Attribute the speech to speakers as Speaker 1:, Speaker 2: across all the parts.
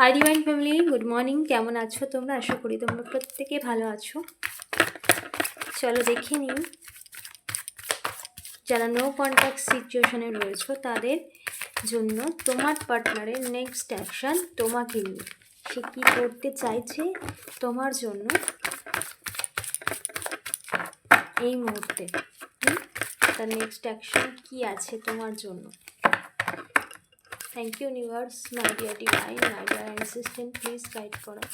Speaker 1: Hi divine family good morning কেমন আছো তোমরা? আশা করি তোমরা প্রত্যেকে ভালো আছো। চলো দেখে নিই। যারা নো কন্ট্যাক্ট সিচুয়েশনে রয়েছো, তাদের জন্য তোমার পার্টনারের নেক্সট অ্যাকশান তোমাকে নিয়ে। সে কী করতে চাইছে তোমার জন্য? এই মুহূর্তে? তার নেক্সট অ্যাকশন কী আছে তোমার জন্য? Thank you universe my dear divine my dear assistant please guide করো।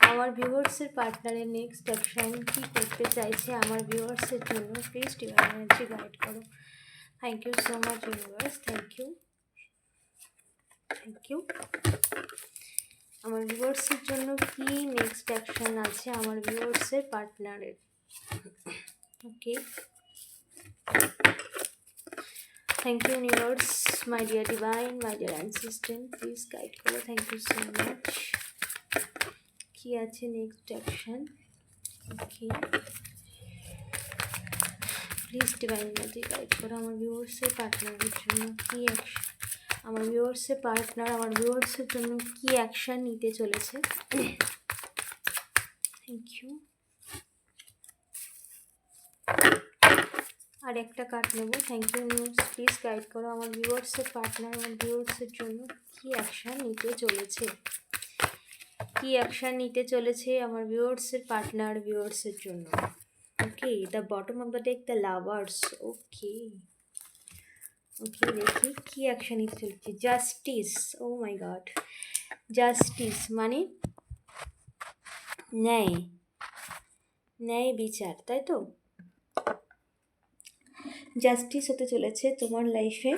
Speaker 1: আমার ভিউয়ার্সের পার্টনারের নেক্সট অ্যাকশন কী করতে চাইছে আমার ভিউয়ার্সের জন্য প্লিজ ডিভাইন এনার্জি গাইড করো। Thank you so much universe thank you thank you আমার ভিউয়ার্সের জন্য কি নেক্সট অ্যাকশন আছে আমার ভিউয়ার্সের পার্টনারের okay thank you universe my dear divine my dear assistant please guide করো থ্যাংক ইউ সো মাচ কি আছে next action okay please divine energy guide করো আমার ভিউয়ার্সের পার্টনারের জন্য কি অ্যাকশন আমার ভিউয়ার্সের পার্টনার আমার ভিউয়ার্সের জন্য কি অ্যাকশন নিতে চলেছে. থ্যাংক ইউ আর একটা কার্ড নেব। Thank you news please guide করো আমার ভিউয়ার্সের পার্টনার আমার ভিউয়ার্সের জন্য কী অ্যাকশান নিতে চলেছে। কী অ্যাকশান নিতে চলেছে আমার ভিউয়ার্সের পার্টনার ভিউয়ার্সের জন্য। Okay the bottom of the deck the lovers okay okay দেখি কী অ্যাকশান নিতে চলেছে। Justice oh my god justice মানে ন্যায়। ন্যায় বিচার, তাই তো? জাস্টিস হতে চলেছে তোমার লাইফে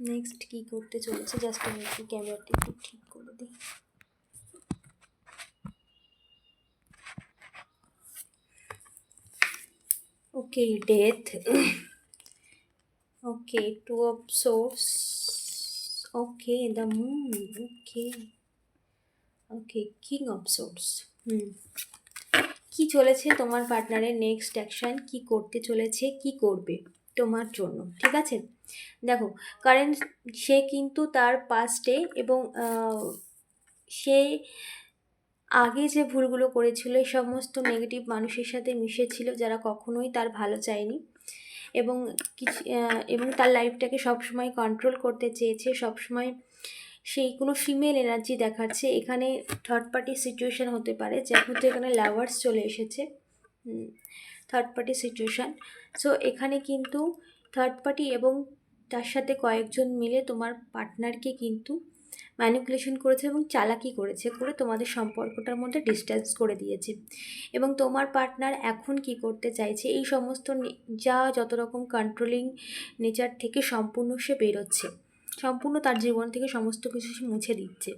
Speaker 1: নেক্সট কি করতে চলেছে? জাস্ট আমি একটু ক্যামেরাটা একটু ঠিক করে দিই। Okay death okay two of swords okay the moon okay okay king of swords hmm কি চলেছে তোমার পার্টনারের নেক্সট অ্যাকশন কি করতে চলেছে? কি করবে? তোমার জন্য, ঠিক আছে? দেখো কারণ সে কিন্তু তার পাস্টে এবং সে আগে যে ভুলগুলো করেছিল এই সমস্ত নেগেটিভ মানুষের সাথে মিশেছিল যারা কখনোই তার ভালো চায়নি এবং কিছু এবং তার লাইফটাকে সবসময় কন্ট্রোল করতে চেয়েছে, সবসময় সেই কোনো ফিমেল এনার্জি দেখাচ্ছে। এখানে থার্ড পার্টি সিচুয়েশান হতে পারে যেহেতু এখানে লাভার্স চলে এসেছে। থার্ড পার্টি সিচুয়েশান সো এখানে কিন্তু থার্ড পার্টি এবং তার সাথে কয়েকজন মিলে তোমার পার্টনারকে কিন্তু ম্যানিপুলেশন করেছে এবং চালাকি করেছে করে তোমাদের সম্পর্কটার মধ্যে ডিস্টেন্স করে দিয়েছে। এবং তোমার পার্টনার এখন কি করতে চাইছে? এই সমস্ত যা যত রকম কন্ট্রোলিং নেচার থেকে সম্পূর্ণ সে বেরোচ্ছে। সম্পূর্ণ তার জীবন থেকে সমস্ত কিছু সে মুছে দিচ্ছে।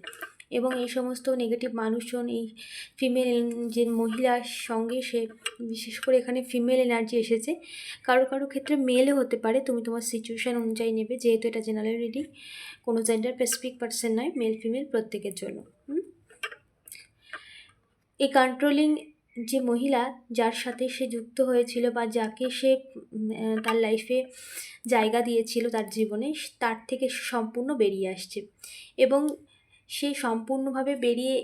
Speaker 1: এবং এই সমস্ত নেগেটিভ মানুষজন, এই ফিমেল যে মহিলার সঙ্গে সে, বিশেষ করে এখানে ফিমেল এনার্জি এসেছে। কারও কারও ক্ষেত্রে মেলও হতে পারে, তুমি তোমার সিচুয়েশান অনুযায়ী নেবে, যেহেতু এটা জেনারেল রিডিং কোনো জেন্ডার স্পেসিফিক পার্সন নয় মেল ফিমেল প্রত্যেকের জন্য এই কন্ট্রোলিং যে মহিলা, যার সাথে সে যুক্ত হয়েছিল বা যাকে সে তার লাইফে জায়গা দিয়েছিল তার জীবনে, তার থেকে সম্পূর্ণ বেরিয়ে আসছে। এবং সে সম্পূর্ণভাবে বেরিয়ে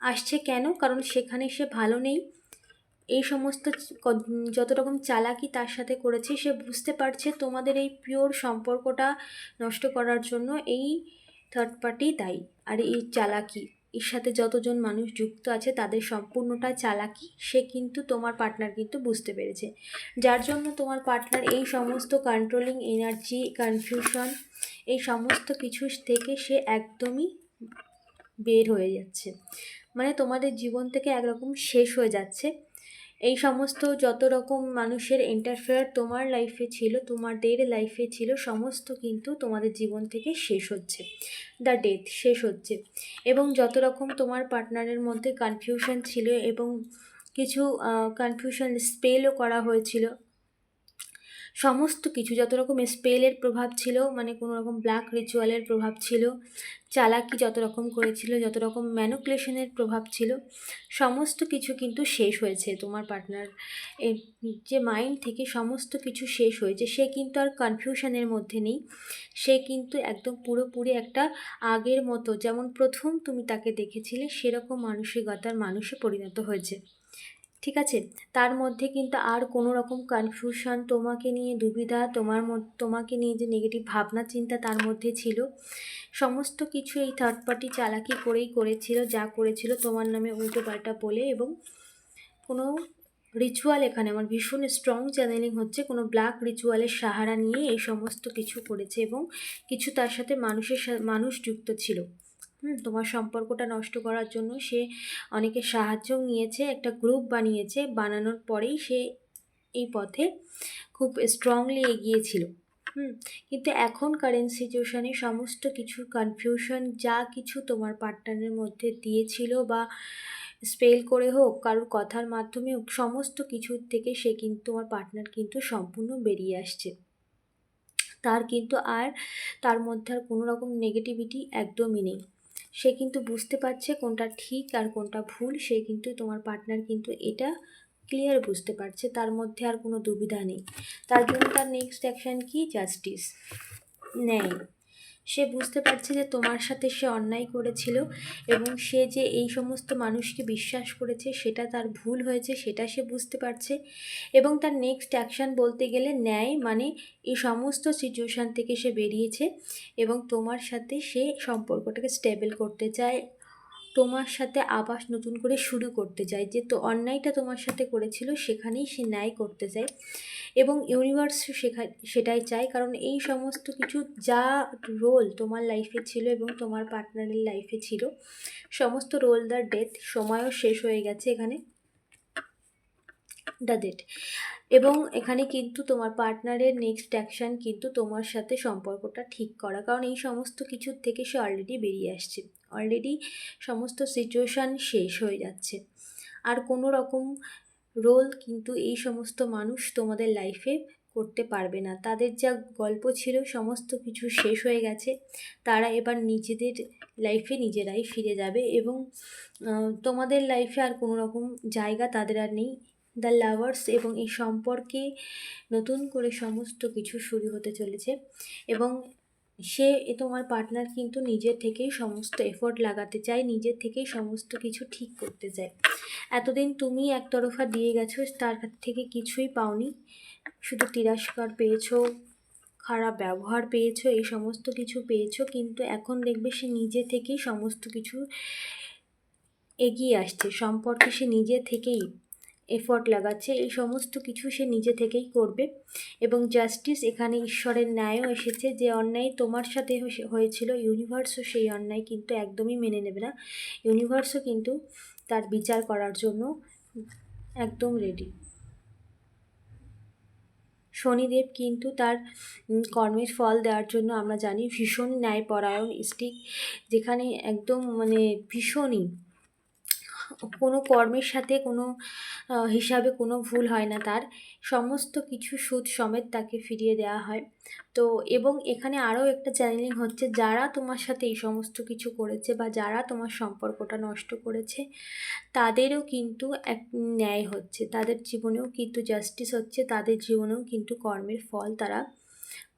Speaker 1: আসছে কেন? কারণ সেখানে সে ভালো নেই। এই সমস্ত যত রকম চালাকি তার সাথে করেছে, সে বুঝতে পারছে তোমাদের এই পিওর সম্পর্কটা নষ্ট করার জন্য এই থার্ড পার্টি দায়ী। আর এই চালাকি এর সাথে যতজন মানুষ যুক্ত আছে তাদের সম্পূর্ণটা চালাকি, সে কিন্তু তোমার পার্টনার কিন্তু বুঝতে পেরেছে। যার জন্য তোমার পার্টনার এই সমস্ত কন্ট্রোলিং এনার্জি কনফিউশন এই সমস্ত কিছু থেকে সে একদমই বের হয়ে যাচ্ছে। মানে তোমাদের জীবন থেকে একরকম শেষ হয়ে যাচ্ছে। এই সমস্ত যত রকম মানুষের ইন্টারফেয়ার তোমার লাইফে ছিল, তোমাদের লাইফে ছিল, সমস্ত কিন্তু তোমাদের জীবন থেকে শেষ হচ্ছে। দ্য ডেথ শেষ হচ্ছে। এবং যত রকম তোমার পার্টনারের মধ্যে কনফিউশন ছিল এবং কিছু কনফিউশন স্পেলও করা হয়েছিল সমস্ত কিছু, যত রকম স্পেলের প্রভাব ছিল মানে কোনো রকম ব্ল্যাক রিচুয়ালের প্রভাব ছিল, চালাকি যত রকম করেছিল, যত রকম ম্যানুকুলেশনের প্রভাব ছিল, সমস্ত কিছু কিন্তু শেষ হয়েছে তোমার পার্টনার যে মাইন্ড থেকে সমস্ত কিছু শেষ হয়েছে, সে কিন্তু আর কনফিউশনের মধ্যে নেই, সে কিন্তু একদম পুরোপুরি একটা আগের মতো, যেমন প্রথম তুমি তাকে দেখেছিলে, সেরকম মানসিকতার মানুষে পরিণত হয়েছে। ঠিক আছে? তার মধ্যে কিন্তু আর কোনো রকম কনফিউশন তোমাকে নিয়ে, দুবিধা তোমার তোমাকে নিয়ে যে নেগেটিভ ভাবনা, চিন্তা তার মধ্যে ছিল। সমস্ত কিছু এই থার্ড পার্টি চালাকি করেই করেছিল, যা করেছিল তোমার নামে উল্টো পাল্টা বলে এবং কোনো রিচুয়াল এখানে, আমার ভীষণ স্ট্রং চ্যানেলিং হচ্ছে, কোনো ব্ল্যাক রিচুয়ালের সাহারা নিয়ে এই সমস্ত কিছু করেছে এবং কিছু তার সাথে মানুষের মানুষ যুক্ত ছিল। তোমার সম্পর্কটা নষ্ট করার জন্য সে অনেকের সাহায্যও নিয়েছে, একটা গ্রুপ বানিয়েছে। বানানোর পরেই সে এই পথে খুব স্ট্রংলি এগিয়েছিল। হুম, কিন্তু এখন কারেন্ট সিচুয়েশানে সমস্ত কিছু কনফিউশন যা কিছু তোমার পার্টনারের মধ্যে দিয়েছিল বা স্পেল করে হোক, কারোর কথার মাধ্যমে হোক, সমস্ত কিছুর থেকে সে কিন্তু, তোমার পার্টনার কিন্তু সম্পূর্ণ বেরিয়ে আসছে। তার কিন্তু আর, তার মধ্যে আর কোনো রকম নেগেটিভিটি একদমই নেই। সে কিন্তু বুঝতে পারছে কোনটা ঠিক আর কোনটা ভুল, সে কিন্তু তোমার পার্টনার কিন্তু এটা ক্লিয়ার বুঝতে পারছে, তার মধ্যে আর কোনো দুবিধা নেই। তার জন্য তার নেক্সট অ্যাকশান কি? জাস্টিস নেয়। সে বুঝতে পারছে যে তোমার সাথে সে অন্যায় করেছিল এবং সে যে এই সমস্ত মানুষকে বিশ্বাস করেছে, সেটা তার ভুল হয়েছে, সেটা সে বুঝতে পারছে এবং তার নেক্সট অ্যাকশান বলতে গেলে ন্যায় মানে এই সমস্ত সিচুয়েশান থেকে সে বেরিয়েছে এবং তোমার সাথে সে সম্পর্কটাকে স্টেবল করতে চায়। তোমার সাথে আবার নতুন করে শুরু করতে চায় যে তো অন্যায়টা তোমার সাথে করেছিল, সেখানেই সে ন্যায় করতে চায় এবং ইউনিভার্স শেখা, সেটাই চায়। কারণ এই সমস্ত কিছু যা রোল তোমার লাইফে ছিল এবং তোমার পার্টনারের লাইফে ছিল, সমস্ত রোল দ্য ডেথ সময়ও শেষ হয়ে গেছে এখানে দ্য ডেট এবং এখানে কিন্তু তোমার পার্টনারের নেক্সট অ্যাকশান কিন্তু তোমার সাথে সম্পর্কটা ঠিক করা। কারণ এই সমস্ত কিছুর থেকে সে অলরেডি বেরিয়ে আসছে। অলরেডি সমস্ত সিচুয়েশান শেষ হয়ে যাচ্ছে। আর কোনো রকম রোল কিন্তু এই সমস্ত মানুষ তোমাদের লাইফে করতে পারবে না। তাদের যা গল্প ছিল সমস্ত কিছু শেষ হয়ে গেছে। তারা এবার নিজেদের লাইফে নিজেরাই ফিরে যাবে এবং তোমাদের লাইফে আর কোনো রকম জায়গা তাদের আর নেই। দ্য লাভার্স এবং এই সম্পর্কে নতুন করে সমস্ত কিছু শুরু হতে চলেছে। এবং সে তোমার পার্টনার কিন্তু নিজের থেকেই সমস্ত এফোর্ট লাগাতে চায়, নিজের থেকেই সমস্ত কিছু ঠিক করতে চায়। এতদিন তুমি একতরফা দিয়ে গেছো, তার থেকে কিছুই পাওনি। শুধু তিরস্কার পেয়েছ, খারাপ ব্যবহার পেয়েছ, এই সমস্ত কিছু পেয়েছ, কিন্তু এখন দেখবে সে নিজে থেকেই সমস্ত কিছু এগিয়ে আসছে। সম্পর্কে সে নিজে থেকেই এফর্ট লাগাচ্ছে, এই সমস্ত কিছু সে নিজে থেকেই করবে। এবং জাস্টিস এখানে ঈশ্বরের ন্যায়ও এসেছে যে অন্যায় তোমার সাথে হয়েছিল ইউনিভার্সও সেই অন্যায় কিন্তু একদমই মেনে নেবে না। ইউনিভার্সও কিন্তু তার বিচার করার জন্য একদম রেডি শনিদেব কিন্তু তার কর্মের ফল দেওয়ার জন্য আমরা জানি ভীষণ ন্যায়পরায়ণ স্টিক যেখানে একদম মানে ভীষণই কোনো কর্মের সাথে কোনো হিসাবে কোনো ভুল হয় না তার। সমস্ত কিছু সুদ সমেত তাকে ফিরিয়ে দেওয়া হয়। তো এবং এখানে আরও একটা চ্যানেলিং হচ্ছে, যারা তোমার সাথে এই সমস্ত কিছু করেছে বা যারা তোমার সম্পর্কটা নষ্ট করেছে, তাদেরও কিন্তু এক ন্যায় হচ্ছে। তাদের জীবনেও কিন্তু জাস্টিস হচ্ছে, তাদের জীবনেও কিন্তু কর্মের ফল তারা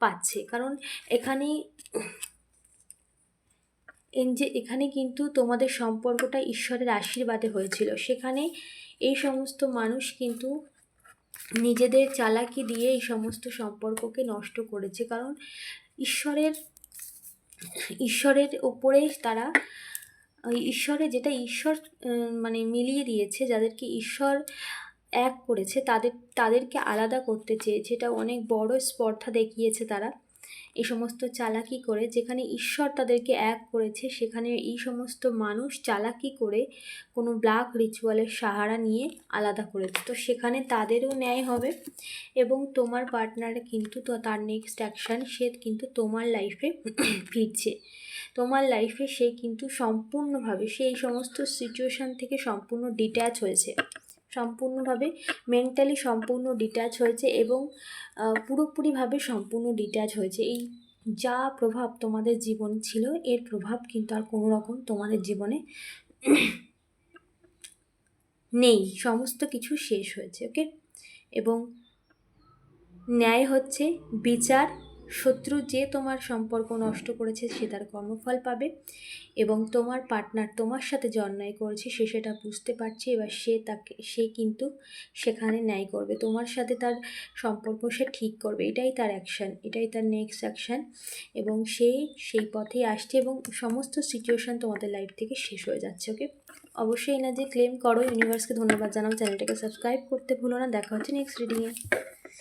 Speaker 1: পাচ্ছে। কারণ এখানে যে এখানে কিন্তু তোমাদের সম্পর্কটা ঈশ্বরের আশীর্বাদে হয়েছিল। সেখানে এই সমস্ত মানুষ কিন্তু নিজেদের চালাকি দিয়ে এই সমস্ত সম্পর্ককে নষ্ট করেছে। কারণ ঈশ্বরের ঈশ্বরের ওপরে তারা, ঈশ্বরে যেটা ঈশ্বর মানে মিলিয়ে দিয়েছে, যাদেরকে ঈশ্বর এক করেছে, তাদের, তাদেরকে আলাদা করতে চেয়েছে এটা অনেক বড় স্পর্ধা দেখিয়েছে তারা। এই সমস্ত চালাকি করে, যেখানে ঈশ্বর তাদেরকে এক করেছে, সেখানে এই সমস্ত মানুষ চালাকি করে কোনো ব্ল্যাক রিচুয়ালের সাহারা নিয়ে আলাদা করেছে। তো সেখানে তাদেরও ন্যায় হবে এবং তোমার পার্টনার কিন্তু তো, তার নেক্সট অ্যাকশান সে কিন্তু তোমার লাইফে ফিরছে। তোমার লাইফে সে কিন্তু সম্পূর্ণভাবে, সে এই সমস্ত সিচুয়েশান থেকে সম্পূর্ণ ডিট্যাচ হয়েছে। সম্পূর্ণভাবে মেন্টালি সম্পূর্ণ ডিট্যাচ হয়েছে এবং পুরোপুরিভাবে সম্পূর্ণ ডিট্যাচ হয়েছে। এই যা প্রভাব তোমাদের জীবন ছিল, এর প্রভাব কিন্তু আর কোনো রকম তোমাদের জীবনে নেই। সমস্ত কিছু শেষ হয়েছে ওকে এবং ন্যায় হচ্ছে বিচার শত্রু যে তোমার সম্পর্ক নষ্ট করেছে সে তার কর্মফল পাবে এবং তোমার পার্টনার তোমার সাথে যে অন্যায় করেছে সে সেটা বুঝতে পারছে এবার সে তাকে, সে কিন্তু সেখানে ন্যায় করবে। তোমার সাথে তার সম্পর্ক সে ঠিক করবে। এটাই তার অ্যাকশান এটাই তার নেক্সট অ্যাকশান এবং সে সেই পথেই আসছে এবং সমস্ত সিচুয়েশান তোমাদের লাইফ থেকে শেষ হয়ে যাচ্ছে ওকে অবশ্যই এনার্জি ক্লেম করো। ইউনিভার্সকে ধন্যবাদ জানাও। চ্যানেলটাকে সাবস্ক্রাইব করতে ভুলো না। দেখা হচ্ছে নেক্সট রিডিংয়ে